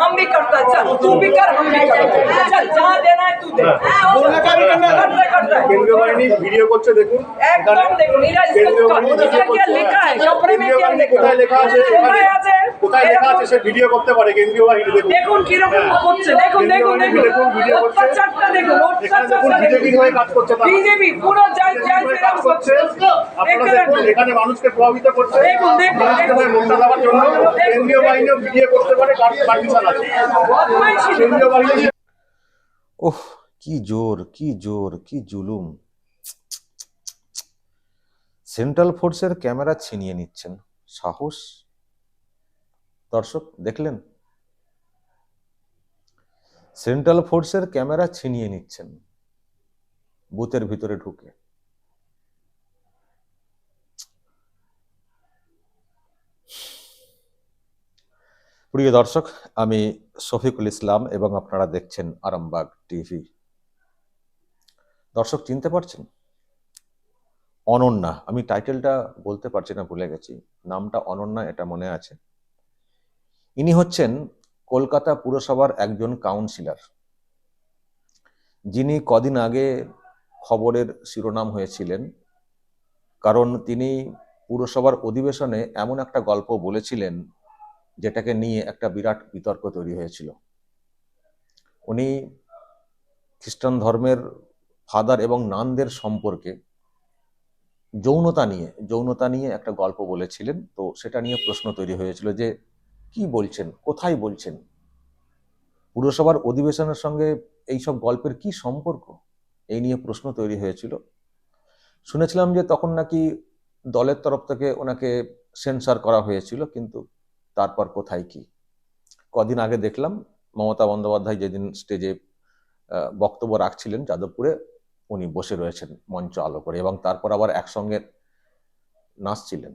हम भी करते हैं चल तू भी कर हम भी करते हैं चल जहाँ देना है तू दे बोलने का भी करना है। करते करते কেন্দ্রীয় বাহিনী ভিডিও করছে দেখুন एकदम देखो नीरा কেন্দ্রীয় বাহিনী इसका ভিডিও क्या করছে। लिखा है कपड़े में কেন্দ্রীয় क्या বাহিনী लिखा কোথায় লেখা আছে কোথায় আছে কোথায় লেখা আছে সে ভিডিও করতে পারে কেন্দ্রীয় বাহিনী দেখুন দেখুন কিরকম করছে দেখুন দেখুন দেখুন দেখুন, ভিডিও করছে। অত্যাচারটা দেখুন এখানে দেখুন অত্যাচারটা বিজেপি হয়ে কাজ করছে তারা। বিজেপি পুরো জয় জয় হয়ে শ্রীরাম কাজ করছে করছে আপনারা দেখুন দেখুন এখানে মানুষকে প্রভাবিত করছে দেখুন, দেখুন, মানুষকে দেখুন। ভোটটা দেওয়ার জন্য দেখুন, কেন্দ্রীয় বাহিনীও ভিডিও করতে পারে পারমিশন ওহ, কি জোর কি জোর, কি জুলুম। সেন্ট্রাল ফোর্সের ক্যামেরা ছিনিয়ে নিচ্ছেন। সাহস? দর্শক, দেখলেন? সেন্ট্রাল ফোর্সের ক্যামেরা ছিনিয়ে নিচ্ছেন। বুথের ভিতরে ঢুকে। প্রিয় দর্শক, আমি শফিকুল ইসলাম এবং আপনারা দেখছেন আরামবাগ টিভি। দর্শক, চিনতে পারছেন? অনন্যা, আমি টাইটেলটা বলতে পারছি না, ভুলে গেছি। নামটা অনন্যা, এটা মনে আছে। ইনি হচ্ছেন কলকাতা পুরসভার একজন কাউন্সিলর। যিনি কদিন আগে খবরের শিরোনাম হয়েছিলেন, কারণ তিনি পুরসভার অধিবেশনে এমন একটা গল্প বলেছিলেন যেটাকে নিয়ে একটা বিরাট বিতর্ক তৈরি হয়েছিল। উনি খ্রিস্টান ধর্মের ফাদার এবং নানদের সম্পর্কে যৌনতা নিয়ে যৌনতা নিয়ে একটা গল্প বলেছিলেন। তো সেটা নিয়ে প্রশ্ন তৈরি হয়েছিল যে, কি বলছেন? কোথায় বলছেন? পুরসভার অধিবেশনের সঙ্গে এই সব গল্পের কি সম্পর্ক? এই নিয়ে প্রশ্ন তৈরি হয়েছিল। শুনেছিলাম যে তখন নাকি দলের তরফ থেকে ওনাকে সেন্সার করা হয়েছিল, কিন্তু তারপর কোথায় কি? কদিন আগে দেখলাম মমতা বন্দ্যোপাধ্যায় যেদিন স্টেজে বক্তব্য রাখছিলেন যাদবপুরে, উনি বসে রয়েছেন মঞ্চ আলো করে এবং তারপর আবার একসঙ্গে নাচছিলেন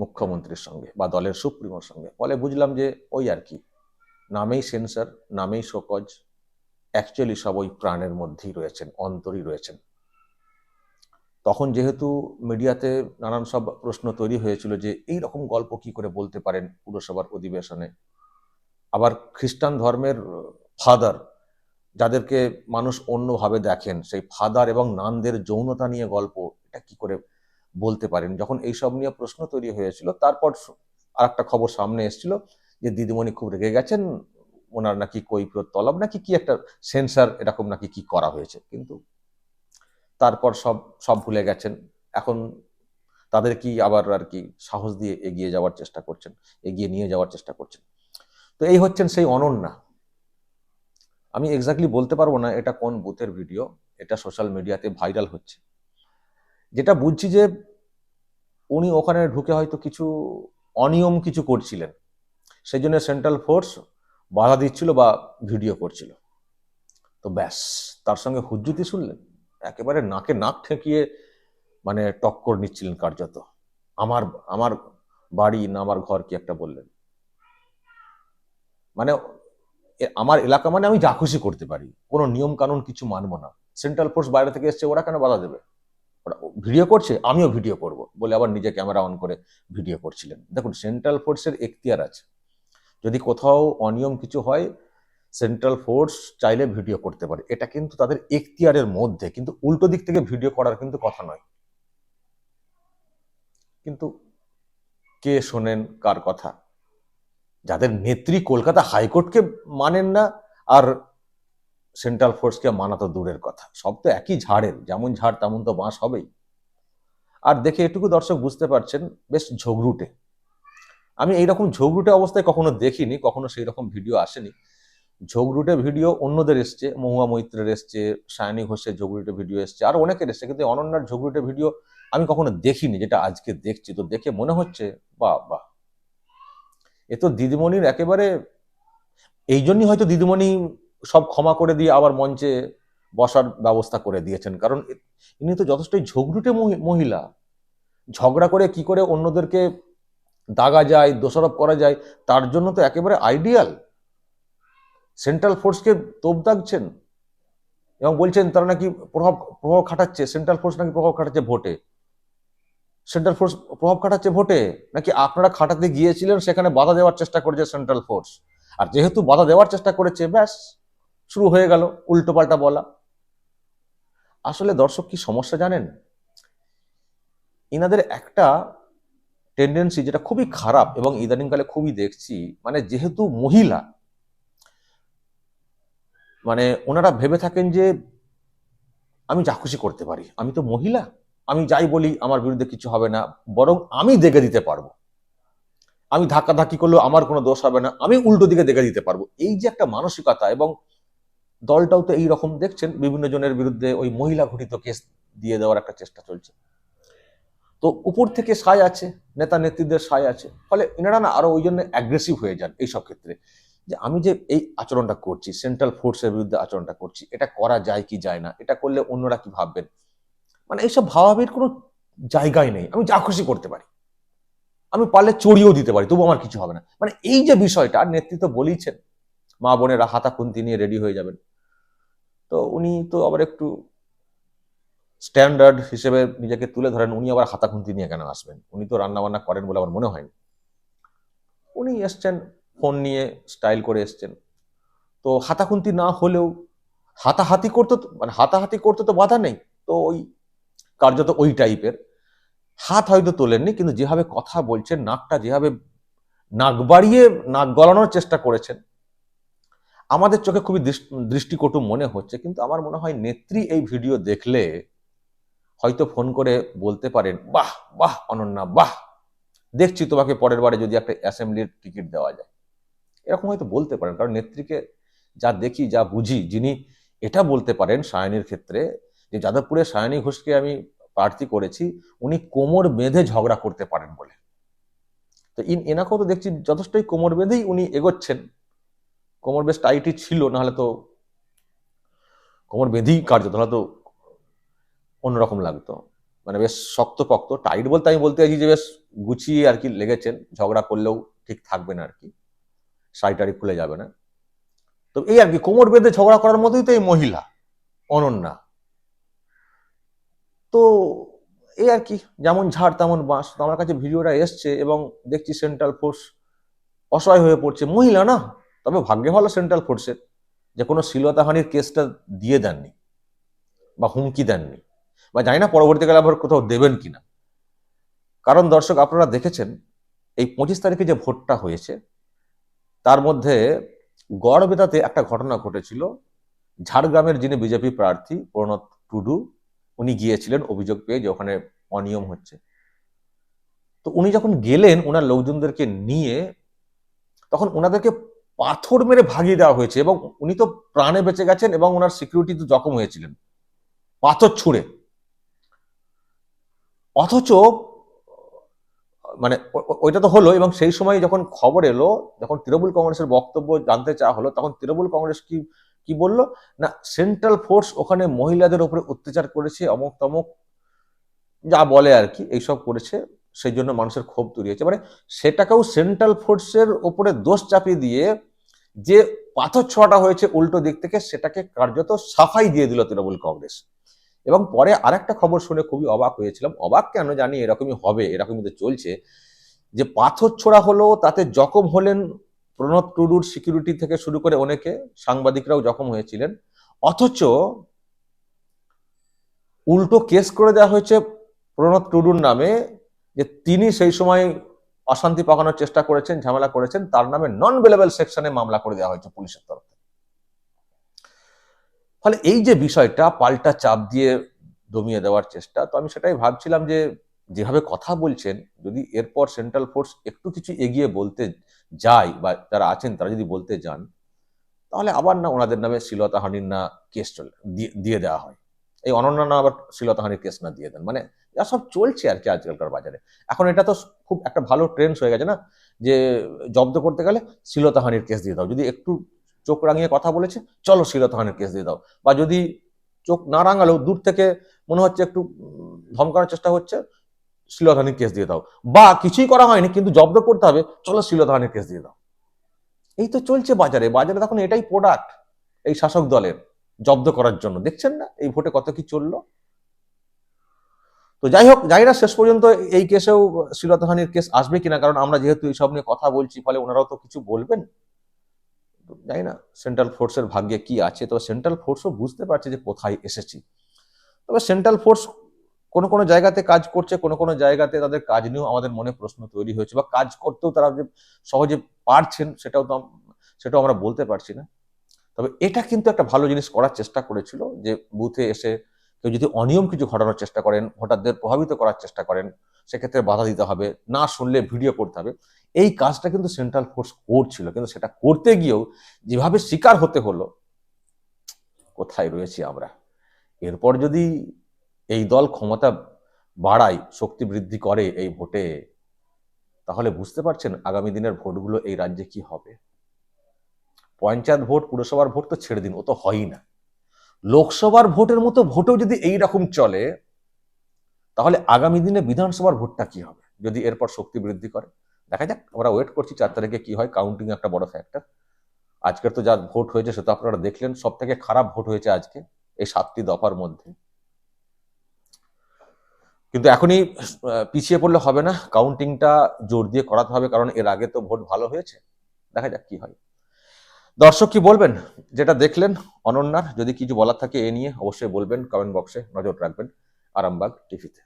মুখ্যমন্ত্রীর সঙ্গে বা দলের সুপ্রিমোর সঙ্গে। ফলে বুঝলাম যে ওই আর কি, নামেই সেন্সার নামেই শোকজ অ্যাকচুয়ালি সব ওই প্রাণের মধ্যেই রয়েছেন, অন্তরই রয়েছেন। তখন যেহেতু মিডিয়াতে নানান সব প্রশ্ন তৈরি হয়েছিল যে এই রকম গল্প কি করে বলতে পারেন পুরসভার অধিবেশনে? আবার খ্রিস্টান ধর্মের ফাদার যাদেরকে মানুষ অন্যভাবে দেখেন, সেই ফাদার এবং নানদের যৌনতা নিয়ে গল্প, এটা কি করে বলতে পারেন? যখন এইসব নিয়ে প্রশ্ন তৈরি হয়েছিল, তারপর আর একটা খবর সামনে এসেছিল যে দিদিমণি খুব রেগে গেছেন, ওনার নাকি কৈফিয়ত তলব, নাকি কি একটা সেন্সার এরকম নাকি কি করা হয়েছে? কিন্তু তারপর সব সব ভুলে গেছেন। এখন তাদের কি আবার আর কি সাহস দিয়ে এগিয়ে যাওয়ার চেষ্টা করছেন, এগিয়ে নিয়ে যাওয়ার চেষ্টা করছেন? তো এই হচ্ছেন সেই অনন্যা। আমি এক্স্যাক্টলি বলতে পারব না এটা কোন বুথের ভিডিও এটা সোশ্যাল মিডিয়াতে ভাইরাল হচ্ছে। যেটা বুঝছি যে উনি ওখানে ঢুকে হয়তো কিছু অনিয়ম কিছু করছিলেন। সেই জন্য সেন্ট্রাল ফোর্স বাধা দিচ্ছিল বা ভিডিও করছিল। তো ব্যাস, তার সঙ্গে হুজ্জুতি শুনলেন? একেবারে নাকে নাক ঠেকিয়ে মানে টক্কর নিচ্ছিলেন কার্যত। আমার আমার বাড়ি না আমার ঘর কি একটা বললেন? মানে আমার এলাকা মানে আমি যা খুশি করতে পারি। কোনো নিয়ম কানুন কিছু মানবো না। সেন্ট্রাল ফোর্স বাইরে থেকে এসছে, ওরা কেন বাধা দেবে? ওরা ভিডিও করছে, আমিও ভিডিও করব বলে আবার নিজে ক্যামেরা অন করে ভিডিও করছিলেন। দেখুন সেন্ট্রাল ফোর্সের এখতিয়ার আছে। যদি কোথাও অনিয়ম কিছু হয় সেন্ট্রাল ফোর্স চাইলে ভিডিও করতে পারে। এটা কিন্তু তাদের এখতিয়ারের মধ্যে, কিন্তু উল্টো দিক থেকে ভিডিও করার কিন্তু কথা নয়। কিন্তু কে শোনেন কার কথা? যাদের নেত্রী কলকাতা হাইকোর্টকে মানেন না, আর সেন্ট্রাল ফোর্সকে মানা তো দূরের কথা। সব তো একই ঝাড়ের, যেমন ঝাড় তেমন তো বাঁশ হবেই। আর দেখে এটুকু দর্শক বুঝতে পারছেন, বেশ ঝগড়ুটে আমি এইরকম ঝগড়ুটে অবস্থায় কখনো দেখিনি, কখনো সেই রকম ভিডিও আসেনি। ঝগড়ুটে ভিডিও অন্যদের এসছে, মহুয়া মৈত্রের এসছে, সায়নী ঘোষের ঝগড়ুটে ভিডিও এসছে, আর অনেকের এসছে, কিন্তু অনন্যার ঝগড়ুটে ভিডিও আমি কখনো দেখিনি, যেটা আজকে দেখছি। তো দেখে মনে হচ্ছে বা বাহ এ তো দিদিমণির একেবারে, এই জন্যই হয়তো দিদিমণি সব ক্ষমা করে দিয়ে আবার মঞ্চে বসার ব্যবস্থা করে দিয়েছেন, কারণ ইনি তো যথেষ্টই ঝগড়ুটে মহি- মহিলা। ঝগড়া করে কি করে অন্যদেরকে দাগা যায়, দোষারোপ করা যায়, তার জন্য তো একেবারে আইডিয়াল সেন্ট্রাল ফোর্সকে তোপ দাগছেন? এবং বলছেন তারা নাকি প্রভাব প্রভাব খাটাচ্ছে। সেন্ট্রাল ফোর্স নাকি প্রভাব খাটাচ্ছে ভোটে। সেন্ট্রাল ফোর্স প্রভাব খাটাচ্ছে ভোটে? নাকি আপনারা খাটাতে গিয়েছিলেন, সেখানে বাধা দেওয়ার চেষ্টা করেছে সেন্ট্রাল ফোর্স আর যেহেতু বাধা দেওয়ার চেষ্টা করেছে, ব্যাস, শুরু হয়ে গেল উল্টোপাল্টা বলা। আসলে দর্শক কি সমস্যা জানেন? ইনাদের একটা টেন্ডেন্সি যেটা খুবই খারাপ এবং ইদানিংকালে খুবই দেখছি মানে যেহেতু মহিলা মানে ওনারা ভেবে থাকেন যে আমি যা খুশি করতে পারি। আমি তো মহিলা, আমি যাই বলি আমার বিরুদ্ধে কিছু হবে না, বরং আমি দেখে দিতে পারব। আমি ধাক্কা ধাক্কি করলেও আমার কোনো দোষ হবে না, আমি উল্টো দিকে দেখে দিতে পারব। এই যে একটা মানসিকতা এবং দলটাও তো এই রকম দেখছেন, বিভিন্ন জনের বিরুদ্ধে ওই মহিলা ঘটিত কেস দিয়ে দেওয়ার একটা চেষ্টা চলছে। তো উপর থেকে সায় আছে নেতা নেত্রীদের সায় আছে, ফলে এনারা না আরও ওই জন্য অ্যাগ্রেসিভ হয়ে যান এইসব ক্ষেত্রে। যে আমি যে এই আচরণটা করছি সেন্ট্রাল ফোর্সের বিরুদ্ধে আচরণটা করছি, এটা করা যায় কি যায় না, এটা করলে অন্যরা কি ভাববেন? মানে এইসব ভাবাভাবির কোনো জায়গায় নেই। আমি যা খুশি করতে পারি। আমি পারলে চড়িয়েও দিতে পারি তবু আমার কিছু হবে না। মানে এই যে বিষয়টা নেতৃত্ব বলেইছেন, মা বোনেরা হাতা খুন্তি নিয়ে রেডি হয়ে যাবেন। তো উনি তো আবার একটু স্ট্যান্ডার্ড হিসেবে নিজেকে তুলে ধরেন, উনি আবার হাতা খুন্তি নিয়ে কেন আসবেন? উনি তো রান্নাবান্না করেন বলে আমার মনে হয়নি। উনি এসছেন ফোন নিয়ে স্টাইল করে এসছেন। তো হাতাখুন্তি না হলেও হাতাহাতি করতে মানে হাতাহাতি করতে তো বাধা নেই। তো ওই কার্যত ওই টাইপের হাত হয়তো তোলেননি, কিন্তু যেভাবে কথা বলছেন, নাকটা যেভাবে নাক বাড়িয়ে নাক গলানোর চেষ্টা করেছেন, আমাদের চোখে খুবই দৃষ- দৃষ্টিকটু মনে হচ্ছে, কিন্তু আমার মনে হয় নেত্রী এই ভিডিও দেখলে হয়তো ফোন করে বলতে পারেন, বাহ বাহ, অনন্যা, বাহ, দেখছি তোমাকে পরের বারে যদি একটা অ্যাসেম্বলির টিকিট দেওয়া যায়। এরকম হয়তো বলতে পারেন। কারণ নেত্রীকে যা দেখি, যা বুঝি, যিনি এটা বলতে পারেন সায়নীর ক্ষেত্রে যে যাদবপুরে সায়নী ঘোষকে আমি প্রার্থী করেছি, উনি কোমর বেঁধে ঝগড়া করতে পারেন বলে। তো ইন এনাকেও তো দেখছি যথেষ্টই কোমর বেঁধেই উনি এগোচ্ছেন। কোমর বেশ টাইটই ছিল, নাহলে তো কোমর বেঁধেই কার্যত, নাহলে তো অন্যরকম লাগতো। মানে বেশ শক্তপক্ত, টাইট বলতে আমি বলতে চাইছি যে বেশ গুছিয়ে আর কি লেগেছেন। ঝগড়া করলেও ঠিক থাকবে না আর কি। টাড়ি খুলে যাবে না। তো এই আর কি, কোমর বেঁধে ঝগড়া করার মতোই তো এই মহিলা, অনন্যা। তো এই আর কি, যেমন ঝাড় তেমন বাঁশ। তো আমার কাছে ভিডিওটা এসছে এবং দেখছি সেন্ট্রাল ফোর্স অসহায় হয়ে পড়ছে। মহিলা না, তবে ভাগ্যে ভালো সেন্ট্রাল ফোর্সের যে কোনো শ্লীলতাহানির কেসটা দিয়ে দেননি, বা হুমকি দেননি। বা জানি না পরবর্তীকালে আবার কোথাও দেবেন কিনা। কারণ দর্শক, আপনারা দেখেছেন, এই পঁচিশ তারিখে যে ভোটটা হয়েছে তার মধ্যে গড়বেতাতে একটা ঘটনা ঘটেছিল। ঝাড়গ্রামের যিনি বিজেপি প্রার্থী প্রণত টুডু, উনি গিয়েছিলেন অভিযোগ পেয়ে যে ওখানে অনিয়ম হচ্ছে। তো উনি যখন গেলেন ওনার লোকজনদেরকে নিয়ে তখন ওনাদেরকে পাথর মেরে ভাগিয়ে দেওয়া হয়েছে এবং উনি তো প্রাণে বেঁচে গেছেন এবং ওনার সিকিউরিটি তো জখম হয়েছিলেন, পাথর ছুঁড়ে। অথচ মানে ওইটা তো হলো এবং সেই সময় যখন খবর এলো, যখন তৃণমূল কংগ্রেসের বক্তব্য জানতে চাওয়া হলো, তখন তৃণমূল কংগ্রেস কি কি বলল? না সেন্ট্রাল ফোর্স ওখানে মহিলাদের উপরে অত্যাচার করেছে, অমুক তমুক যা বলে আর কি, এইসব করেছে, সেই জন্য মানুষের ক্ষোভ তৈরি হয়েছে মানে সেটাকেও সেন্ট্রাল ফোর্সের উপরে দোষ চাপিয়ে দিয়ে যে পাথর ছোঁয়াটা হয়েছে উল্টো দিক থেকে, সেটাকে কার্যত সাফাই দিয়ে দিল তৃণমূল কংগ্রেস। এবং পরে আরেকটা খবর শুনে খুবই অবাক হয়েছিলাম। অবাক কেন জানি এরকমই হবে, এরকমই তো চলছে যে পাথর ছোড়া হলো, তাতে জখম হলেন প্রণব টুডুর সিকিউরিটি থেকে শুরু করে অনেকে, সাংবাদিকরাও জখম হয়েছিলেন। অথচ উল্টো কেস করে দেওয়া হয়েছে প্রণব টুডুর নামে যে তিনি সেই সময় অশান্তি পাকানোর চেষ্টা করেছেন, ঝামেলা করেছেন, তার নামে নন বেলেবেল সেকশনে মামলা করে দেওয়া হয়েছে পুলিশের তরফ ফলে এই যে বিষয়টা পাল্টা চাপ দিয়ে দমিয়ে দেওয়ার চেষ্টা, তো আমি সেটাই ভাবছিলাম যে যেভাবে কথা বলছেন, যদি এরপর সেন্ট্রাল ফোর্স একটু কিছু এগিয়ে বলতে যায় বা যারা আছেন তারা যদি বলতে যান, তাহলে আবার না ওনাদের নামে শ্লীলতাহানির না কেস চলে, দিয়ে- দেওয়া হয়। এই অনন্য না আবার শ্লীলতাহানির কেস না দিয়ে দেন। মানে যা সব চলছে আর কি আজকালকার বাজারে। এখন এটা তো খুব একটা ভালো ট্রেন্ডস হয়ে গেছে না, যে জব্দ করতে গেলে শ্লীলতাহানির কেস দিয়ে দাও। যদি একটু চোখ রাঙিয়ে কথা বলেছে, চলো শিলতাহানের কেস দিয়ে দাও। বা যদি চোখ না রাঙালেও দূর থেকে মনে হচ্ছে একটু ধমকানোর চেষ্টা হচ্ছে শিলতাহানের কেস দিয়ে দাও। বা কিছুই করা হয়নি, কিন্তু জব্দ করতে হবে, চলো শিলতাহানের কেস দিয়ে দাও। এই তো চলছে বাজারে বাজারে তখন এটাই প্রোডাক্ট এই শাসক দলের জব্দ করার জন্য। দেখছেন না, এই ভোটে কত কি চলল? তো যাই হোক, যাই না, শেষ পর্যন্ত এই কেসেও শ্লীলতাহানির কেস আসবে কিনা, কারণ আমরা যেহেতু এইসব নিয়ে কথা বলছি, ফলে ওনারাও তো কিছু বলবেন। জানি না সেন্ট্রাল ফোর্সের ভাগ্যে কি আছে? তবে সেন্ট্রাল ফোর্সও বুঝতে পারছে যে কোথায় এসেছি। তবে সেন্ট্রাল ফোর্স কোনো কোনো জায়গাতে কাজ করছে, কোনো কোনো জায়গাতে তাদের কাজ নিয়েও আমাদের মনে প্রশ্ন তৈরি হয়েছে বা কাজ করতেও তারা যে সহজে পারছেন সেটাও তো সেটাও আমরা বলতে পারছি না। তবে এটা কিন্তু একটা ভালো জিনিস করার চেষ্টা করেছিল যে বুথে এসে কেউ যদি অনিয়ম কিছু ঘটানোর চেষ্টা করেন, ভোটারদের প্রভাবিত করার চেষ্টা করেন, সেক্ষেত্রে বাধা দিতে হবে, না শুনলে ভিডিও করতে হবে। এই কাজটা কিন্তু সেন্ট্রাল ফোর্স করছিল, কিন্তু সেটা করতে গিয়েও যেভাবে শিকার হতে হলো, কোথায় রয়েছি আমরা? এরপর যদি এই দল ক্ষমতা বাড়ায়, শক্তি বৃদ্ধি করে এই ভোটে, তাহলে বুঝতে পারছেন আগামী দিনের ভোটগুলো এই রাজ্যে কি হবে? পঞ্চায়েত ভোট, পুরসভার ভোট তো ছেড়ে দিন, ও তো হয়ই না। লোকসভার ভোটের মতো ভোটেও যদি এই রকম চলে, তাহলে আগামী দিনে বিধানসভার ভোটটা কি হবে? যদি এরপর শক্তি বৃদ্ধি করে দেখা যাক আমরা ওয়েট করছি চার তারিখে কি হয় কাউন্টিং একটা বড় ফ্যাক্টর আজকের তো যা ভোট হয়েছে সেটা আপনারা দেখলেন সব থেকে খারাপ ভোট হয়েছে আজকে, এই সাতটি দফার মধ্যে। কিন্তু এখনই পিছিয়ে পড়লে হবে না কাউন্টিংটা জোর দিয়ে করাতে হবে, কারণ এর আগে তো ভোট ভালো হয়েছে। দেখা যাক কি হয়। দর্শক কি বলবেন? যেটা দেখলেন, অনন্যার, যদি কিছু বলার থাকে এ নিয়ে অবশ্যই বলবেন কমেন্ট বক্সে নজর রাখবেন, আরামবাগ টিভিতে